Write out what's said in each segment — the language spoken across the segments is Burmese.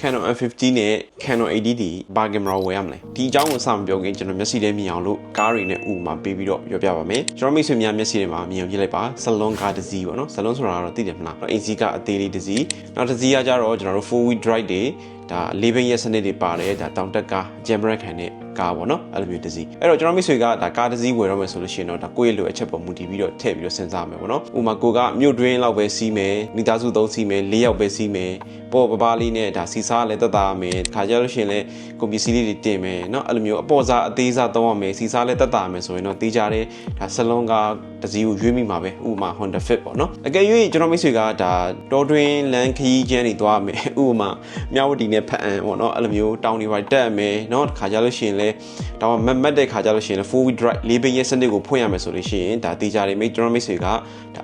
Canon M50 နဲ့ Canon 80D ဘာကင်မရာဝယ်ရမလဲဒီအကြောင်းကိုစမပြောခင်ကျွန်တော်မျက်စိထဲမြင်အောင်လို့ကားတွေနဲ့ဥပမာပေးပြီးတော့ပြောပြပါမယ်ကျွန်တော်မိတ်ဆွေများမျက်စိထဲမှာမြင်အောင်ကြည့်လိုက်ပါဆလွန်ကားတစ်စီးပေါ့နော်ဆလွန်ဆိုတာတော့သိတယ်မလားအင်စီကအသေးလေးတစ်စီးနောက်တစ်စီးကကြတော့ကျွန်တော်တို့ four wheel drive တွေ ဒါလေးဘိန်းရဲ့စနစ်တွေပါတယ်ဒါတောင်တက်ကားဂျမ်ဘရက်ခံတဲ့ကားပေါ့နော်အဲ့လိုမျိုးတစ်စီးအဲ့တော့ကျွန်တော်မိတ်ဆွေကဒါကားတစ်စီးဝယ်တော့မယ်ဆိုလို့ရှိရင်တော့ဒါကိုယ့်ရဲ့လိုအချက်ပေါ်မူတည်ပြီးတော့ထည့်ပြီးတော့စဉ်းစားမယ်ပေါ့နော်ဥမာကိုကမြို့တွင်းလောက်ပဲစီးမယ်မိသားစုသုံးစီးမယ်၄ယောက်ပဲစီးမယ်ပေါ်ပပလေးနဲ့ဒါစီစားလည်းတက်တာမယ်ခါကြလို့ရှိရင်လည်းကိုပစ္စည်းလေးတွေတင်မယ်နော်အဲ့လိုမျိုးအပေါ်စားအသေးစားသုံးရမယ်စီစားလည်းတက်တာမယ်ဆိုရင်တော့တေးကြတဲ့ဒါဆလွန်ကားတစ်စီးကိုရွေးမိမှာပဲဥမာ Honda Fit ပေါ့နော်အကယ်၍ကျွန်တော်မိတ်ဆွေကဒါတော်တွင်းလန်ခရီးကျန်းတွေသွားမယ်ဥမာမြဝတီနဲ့နဲ့ဖအံပေါ့နော်အဲ့လိုမျိုးတောင်းတွေပါတက်မယ်နော်ခါကြလို့ရှိရင်လဲဒါမှမမတ်တဲ့ခါကြလို့ရှိရင်လဲ4 wheel drive လေးဘင်းရဲ့စနစ်ကိုဖွင့်ရမယ်ဆိုလို့ရှိရင်ဒါတေချာတွေမိတ်ကျွန်တော်မိတ်ဆွေကဒါ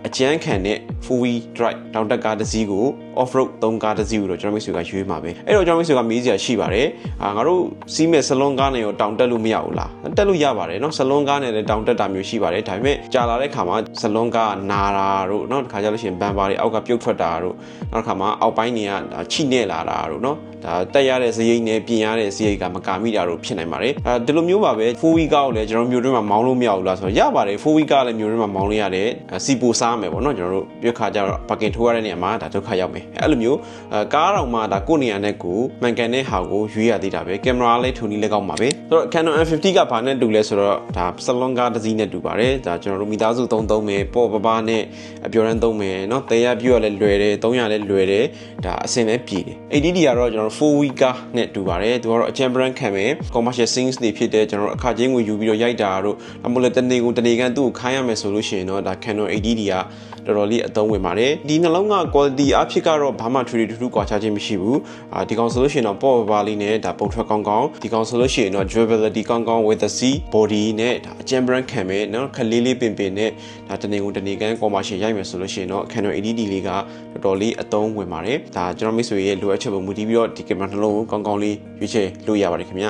အကျန်းခံတဲ့4 wheel drive တောင်းတက်ကားတစ်စီးကို off road သုံးကားတစ်စီးကိုတော့ကျွန်တော်မိတ်ဆွေကရွေးမှာပဲအဲ့တော့ကျွန်တော်မိတ်ဆွေကမေးစရာရှိပါတယ်အာငါတို့စီးမဲ့ဆလွန်ကားနဲ့ရောတောင်တက်လို့မရဘူးလားတက်လို့ရပါတယ်เนาะဆလွန်ကားနဲ့လည်းတောင်တက်တာမျိုးရှိပါတယ်ဒါပေမဲ့ကြာလာတဲ့ခါမှာဆလွန်ကားနာတာတို့เนาะဒီခါကျလို့ရှိရင်ဘန်ပါတွေအောက်ကပြုတ်ထွက်တာတို့နောက်တစ်ခါမှာအောက်ပိုင်းတွေကဒါချိနေလာတာတို့เนาะဒါတက်ရတဲ့စရိတ်နဲ့ပြင်ရတဲ့စရိတ်ကမကာမိတာတို့ဖြစ်နိုင်ပါတယ်အဲဒီလိုမျိုးပါပဲ4 week ကောက်လည်းကျွန်တော်မျိုးတွင်းမှာမောင်းလို့မရဘူးလားဆိုတော့ရပါတယ်4 week ကလည်းမျိုးတွင်းမှာမောင်းလို့ရတယ်စီပိုစားမယ်ပေါ့เนาะကျွန်တော်တို့ပြက်ခါကျတော့ပကင်ထိုးရတဲ့နေရာမှာဒါဒုက္ခရောက်မယ် အဲ့လိုမျိုးအဲကားတော်မှာဒါကိုယ့်နေရာနဲ့ကိုမှန်ကန်တဲ့ဟာကိုရွေးရသေးတာပဲကင်မရာလည်းထုံနီးလက်ကောက်မှာပဲဆိုတော့ Canon M50 ကဘာနဲ့တူလဲဆိုတော့ဒါဆလွန်ကားတစ်စီးနဲ့တူပါတယ်ဒါကျွန်တော်တို့မိသားစုသုံးသုံးမယ်ပေါ့ပပနဲ့အပြော်ရန်သုံးမယ်เนาะတဲရပြည့်ရလဲလွယ်တယ်300လဲလွယ်တယ်ဒါအစင်ပဲပြေတယ် ADD ကတော့ကျွန်တော်တို့4 week နဲ့တူပါတယ်သူကတော့အချမ်ပရန်ခံမယ် commercial scenes တွေဖြစ်တဲ့ကျွန်တော်တို့အခချင်းကိုယူပြီးတော့ရိုက်တာတို့အမလို့တနေကိုတနေကန်သူ့ကိုခိုင်းရမယ်ဆိုလို့ရှိရင်တော့ဒါ Canon ADD ကတော်တော်လေးအသုံးဝင်ပါတယ်ဒီနှလုံးက quality အဖြစ်က တော့ဘာမှထွေထွေထူးထူးကွာခြားခြင်းမရှိဘူးအာဒီကောင်ဆိုလို့ရှိရင်တော့ပေါ့ပါပါလေးနဲ့ဒါပုံထွက်ကောင်းကောင်းဒီကောင်ဆိုလို့ရှိရင်တော့ durability ကောင်းကောင်း with the C body နဲ့ဒါအချမ်ပရန်ခံမယ်နော်ခလေးလေးပင်ပင်နဲ့ဒါတနေကိုတနေကန် commercial ရိုက်မယ်ဆိုလို့ရှိရင်တော့ Canon ADD လေးကတော်တော်လေးအသုံးဝင်ပါတယ်ဒါကျွန်တော်မိတ်ဆွေရဲ့လိုအပ်ချက်ပုံမူတည်ပြီးတော့ဒီကင်မရာနှလုံးကိုကောင်းကောင်းလေးရွေးချယ်လို့ရပါတယ်ခင်ဗျ